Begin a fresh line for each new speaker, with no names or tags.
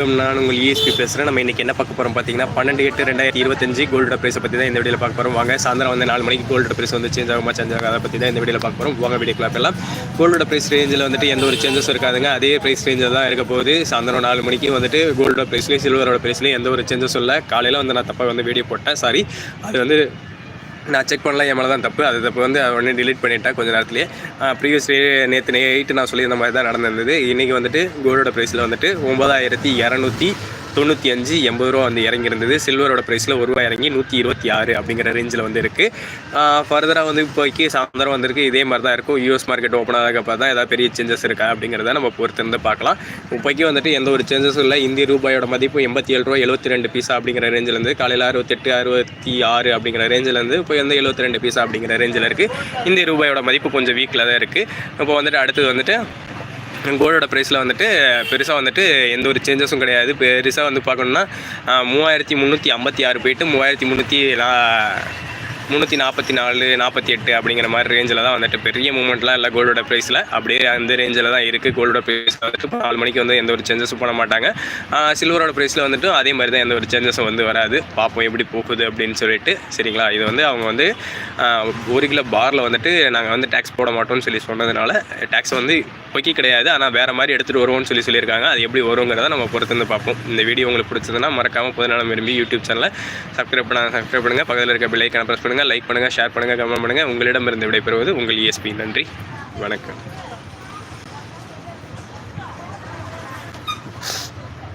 நான் உங்கள் இஎஸ்பி பேசுகிறேன் நம்ம இன்றைக்கி என்ன பார்க்க போகிறோம் பார்த்தீங்கன்னா பன்னெண்டு எட்டு ரெண்டாயிரத்தி இருபத்தஞ்சு கோல்டோட ப்ரைஸை பற்றி தான் இந்த வீடியோவில் பார்க்க போகிறோம் வாங்க சாயந்தரம் வந்து நாலு மணிக்கு கோல்டோட ப்ரைஸ் வந்து சேஞ்ச் ஆகுமா சேஞ்ச் ஆகும் அதை பற்றி தான் இந்த வீடியோவில் பார்க்க போகிறோம் வாங்க வீடியோ எல்லாம். கோல்டோட ப்ரைஸ் ரேஞ்சில் வந்துட்டு எந்த ஒரு சேஞ்சஸும் இருக்காதுங்க. அதே ப்ரைஸ் ரேஞ்சில் தான் இருக்க போகுது. சாயந்தரம் நாலு மணிக்கு வந்துட்டு கோல்டோட ப்ரைஸ்லேயும் சில்வரோட ப்ரைஸ்லேயும் எந்த ஒரு சேஞ்சஸும் இல்லை. காலையில் வந்து நான் தப்பாக வந்து வீடியோ போட்டேன். சாரி அது வந்து நான் செக் பண்ணல என் மேலே தான் தப்பு. அது தப்பு வந்து உடனே டிலீட் பண்ணிட்டேன் கொஞ்ச நேரத்துலேயே. ப்ரீவியஸ் நேற்று நைட்டு நான் சொல்லியிருந்த மாதிரி தான் நடந்திருந்தது. இன்றைக்கி வந்துட்டு கோல்டோட ப்ரைஸில் வந்துட்டு ஒம்பதாயிரத்தி இரநூத்தி தொண்ணூற்றி அஞ்சு எண்பது ரூபா வந்து இறங்கியிருந்தது. சில்வரோட ப்ரைஸில் ஒரு ரூபா இறங்கி நூற்றி இருபத்தி ஆறு அப்படிங்கிற ரேஞ்சில் வந்து இருக்குது ஃபர்தராக வந்து இப்போக்கி சாயந்தரம் வந்திருக்கு. இதே மாதிரி தான் இருக்கும். யூஎஸ் மார்க்கெட் ஓப்பன் ஆகிறப்ப தான் ஏதாவது பெரிய சேஞ்சஸ் இருக்கா அப்படிங்கிறத நம்ம பொறுத்திருந்து பார்க்கலாம். இப்போக்கி வந்துட்டு எந்த ஒரு சேஞ்சஸும் இல்லை. இந்திய ரூபாயோட மதிப்பு எண்பத்தி ஏழு ரூபா எழுபத்தி ரெண்டு பீஸா அப்படிங்கிற ரேஞ்சில் இருந்து காலையில் அறுபத்தெட்டு அறுபத்தி ஆறு அப்படிங்கிற ரேஞ்சில் இருந்து இப்போ வந்து எழுபத்தி ரெண்டு பீஸா அப்படிங்கிற ரேஞ்சில் இருக்குது இந்திய ரூபாயோட மதிப்பு கொஞ்சம் வீக்கில் தான் இருக்குது இப்போ வந்துட்டு அடுத்தது வந்துட்டு கோல்டோட ப்ரைஸில் வந்துட்டு பெருசாக வந்துட்டு எந்த ஒரு சேஞ்சஸும் கிடையாது. பெருசாக வந்து பார்க்கணுன்னா மூவாயிரத்தி முந்நூற்றி ஐம்பத்தி ஆறு போயிட்டு மூவாயிரத்தி முந்நூற்றி முந்நூற்றி நாற்பத்தி நாலு நாற்பத்தி எட்டு அப்படிங்கிற மாதிரி ரேஞ்சில் தான் வந்துட்டு பெரிய மூமெண்ட்லாம் இல்லை கோல்டோட ப்ரைஸில் அப்படியே அந்த ரேஞ்சில் தான் இருக்குது கோல்டோட ப்ரைஸ் வந்துட்டு இப்போ நாலு மணிக்கு வந்து எந்த ஒரு சேஞ்சஸும் பண்ண மாட்டாங்க. சில்வரோட ப்ரைஸில் வந்துட்டு அதே மாதிரி தான் எந்த ஒரு சேஞ்சஸும் வந்து வராது. பார்ப்போம் எப்படி போகுது அப்படின்னு சொல்லிட்டு சரிங்களா? இது வந்து அவங்க வந்து ஒரு கிலோ பாரில் வந்துட்டு நாங்கள் வந்து டேக்ஸ் போட மாட்டோம்னு சொல்லி சொன்னதுனால டேக்ஸ் வந்து பொக்கி கிடையாது. ஆனால் வேறு மாதிரி எடுத்துகிட்டு வருவோம்னு சொல்லி சொல்லியிருக்காங்க. அது எப்படி வருங்கிறத நம்ம பொறுத்து வந்து பார்ப்போம். இந்த வீடியோ உங்களுக்கு பிடிச்சதுன்னா மறக்காமல் புதுநலம் விரும்பி யூடியூப் சேனலை சப்ஸ்கிரைப் பண்ண சப்ஸ்கிரைப் பண்ணுங்கள் பக்கத்தில் இருக்க பெல்லைக்கான ப்ரெஸ் பண்ணுங்கள் லைக் பண்ணுங்கள் ஷேர் பண்ணுங்கள் கமெண்ட் பண்ணுங்கள் உங்களிடமிருந்து விடைபெறுவது உங்கள் இஎஸ்பி நன்றி. வணக்கம்.